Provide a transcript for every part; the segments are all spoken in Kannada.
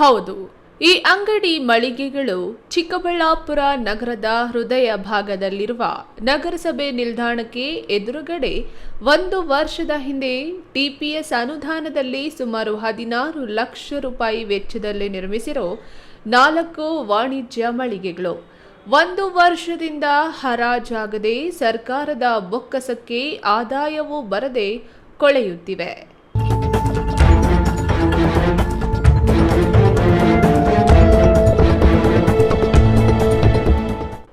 ಹೌದು. ಈ ಅಂಗಡಿ ಮಳಿಗೆಗಳು ಚಿಕ್ಕಬಳ್ಳಾಪುರ ನಗರದ ಹೃದಯ ಭಾಗದಲ್ಲಿರುವ ನಗರಸಭೆ ನಿಲ್ದಾಣಕ್ಕೆ ಎದುರುಗಡೆ ಒಂದು ವರ್ಷದ ಹಿಂದೆ ಟಿಪಿಎಸ್ ಅನುದಾನದಲ್ಲಿ ಸುಮಾರು ಹದಿನಾರು ಲಕ್ಷ ರೂಪಾಯಿ ವೆಚ್ಚದಲ್ಲಿ ನಿರ್ಮಿಸಿರೋ ನಾಲ್ಕು ವಾಣಿಜ್ಯ ಮಳಿಗೆಗಳು. ಒಂದು ವರ್ಷದಿಂದ ಹರಾಜಾಗದೆ ಸರ್ಕಾರದ ಬೊಕ್ಕಸಕ್ಕೆ ಆದಾಯವೂ ಬರದೆ ಕೊಳೆಯುತ್ತಿವೆ.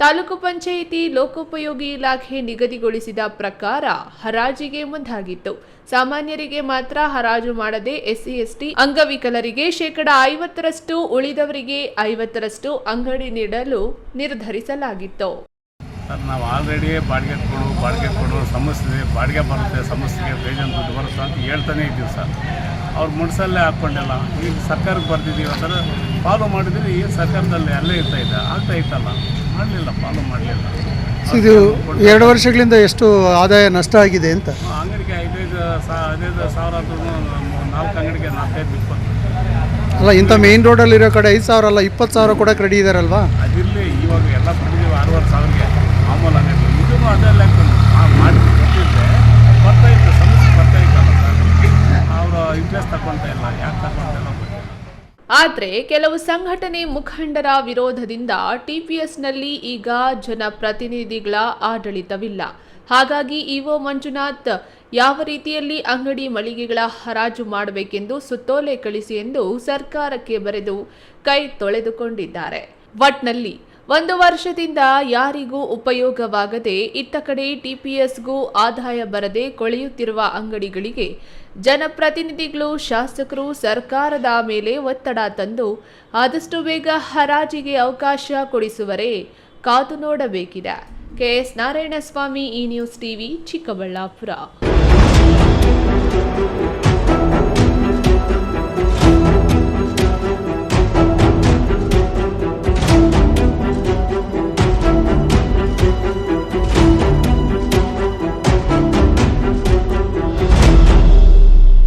ತಾಲೂಕು ಪಂಚಾಯಿತಿ ಲೋಕೋಪಯೋಗಿ ಇಲಾಖೆ ನಿಗದಿಗೊಳಿಸಿದ ಪ್ರಕಾರ ಹರಾಜಿಗೆ ಮುಂದಾಗಿತ್ತು. ಸಾಮಾನ್ಯರಿಗೆ ಮಾತ್ರ ಹರಾಜು ಮಾಡದೆ ಎಸ್ಸಿ, ಎಸ್ಟಿ, ಅಂಗವಿಕಲರಿಗೆ ಶೇಕಡ ಐವತ್ತರಷ್ಟು, ಉಳಿದವರಿಗೆ ಐವತ್ತರಷ್ಟು ಅಂಗಡಿ ನೀಡಲು ನಿರ್ಧರಿಸಲಾಗಿತ್ತು. ಸರ್, ನಾವು ಆಲ್ರೆಡಿ ಬಾಡಿಗೆ ಕೊಡು ಬಾಡಿಗೆ ಕೊಡು ಸಮಸ್ಯೆ ಬಾಡಿಗೆ ಬರುತ್ತೆ, ಸಮಸ್ಯೆಗೆ ಬೇಜನ್ ದುಡ್ಡು ಬರುತ್ತೆ ಅಂತ ಹೇಳ್ತಾನೆ ಇದ್ದೀವಿ ಸರ್. ಅವ್ರು ಮುಡ್ಸಲ್ಲೇ ಹಾಕ್ಕೊಂಡಿಲ್ಲ ಈಗ ಸರ್ಕಾರಕ್ಕೆ ಬರ್ತಿದ್ದೀವಿ ಅಂದ್ರೆ ಫಾಲೋ ಮಾಡಿದ್ರೆ ಈ ಸರ್ಕಾರದಲ್ಲಿ ಅಲ್ಲೇ ಇರ್ತಾ ಇದೆ ಆಗ್ತಾ ಇತ್ತಲ್ಲ? ಮಾಡಲಿಲ್ಲ ಫಾಲೋ ಮಾಡಲಿಲ್ಲ. ಇದು ಎರಡು ವರ್ಷಗಳಿಂದ ಎಷ್ಟು ಆದಾಯ ನಷ್ಟ ಆಗಿದೆ ಅಂತ? ಅಂಗಡಿಗೆ ಐದೈದು ಸಾ ಐದೈದು ಸಾವಿರ ಆದ್ರೂ ನಾಲ್ಕು ಅಂಗಡಿಗೆ ನಾಲ್ಕೈದು ಇಪ್ಪತ್ತು ಅಲ್ಲ ಇಂಥ ಮೇನ್ ರೋಡಲ್ಲಿರೋ ಕಡೆ ಐದು ಸಾವಿರ ಅಲ್ಲ ಇಪ್ಪತ್ತು ಸಾವಿರ ಕೂಡ ಕ್ರೆಡಿ ಇದಾರಲ್ವಾ? ಅದಿರಲಿ ಇವಾಗ ಎಲ್ಲ ಕೊಟ್ಟಿದ್ದೀವಿ ಆರೂವರೆ ಸಾವಿರಗೆ ಆದರೆ ಕೆಲವು ಸಂಘಟನೆ ಮುಖಂಡರ ವಿರೋಧದಿಂದ ಟಿಪಿಎಸ್ನಲ್ಲಿ ಈಗ ಜನಪ್ರತಿನಿಧಿಗಳ ಆಡಳಿತವಿಲ್ಲ. ಹಾಗಾಗಿ ಇಒ ಮಂಜುನಾಥ್ ಯಾವ ರೀತಿಯಲ್ಲಿ ಅಂಗಡಿ ಮಳಿಗೆಗಳ ಹರಾಜು ಮಾಡಬೇಕೆಂದು ಸುತ್ತೋಲೆ ಕಳಿಸಿ ಎಂದು ಸರ್ಕಾರಕ್ಕೆ ಬರೆದು ಕೈ ತೊಳೆದುಕೊಂಡಿದ್ದಾರೆ. ಒಟ್ನಲ್ಲಿ ಒಂದು ವರ್ಷದಿಂದ ಯಾರಿಗೂ ಉಪಯೋಗವಾಗದೆ ಇತ್ತ ಕಡೆ ಟಿಪಿಎಸ್ಗೂ ಆದಾಯ ಬರದೆ ಕೊಳೆಯುತ್ತಿರುವ ಅಂಗಡಿಗಳಿಗೆ ಜನಪ್ರತಿನಿಧಿಗಳು, ಶಾಸಕರು, ಸರ್ಕಾರದ ಮೇಲೆ ಒತ್ತಡ ತಂದು ಆದಷ್ಟು ಬೇಗ ಹರಾಜಿಗೆ ಅವಕಾಶ ಕೊಡಿಸುವರೇ ಕಾದು ನೋಡಬೇಕಿದೆ. ಕೆಎಸ್ ನಾರಾಯಣಸ್ವಾಮಿ ಈ ನ್ಯೂಸ್ ಟಿವಿ ಚಿಕ್ಕಬಳ್ಳಾಪುರ.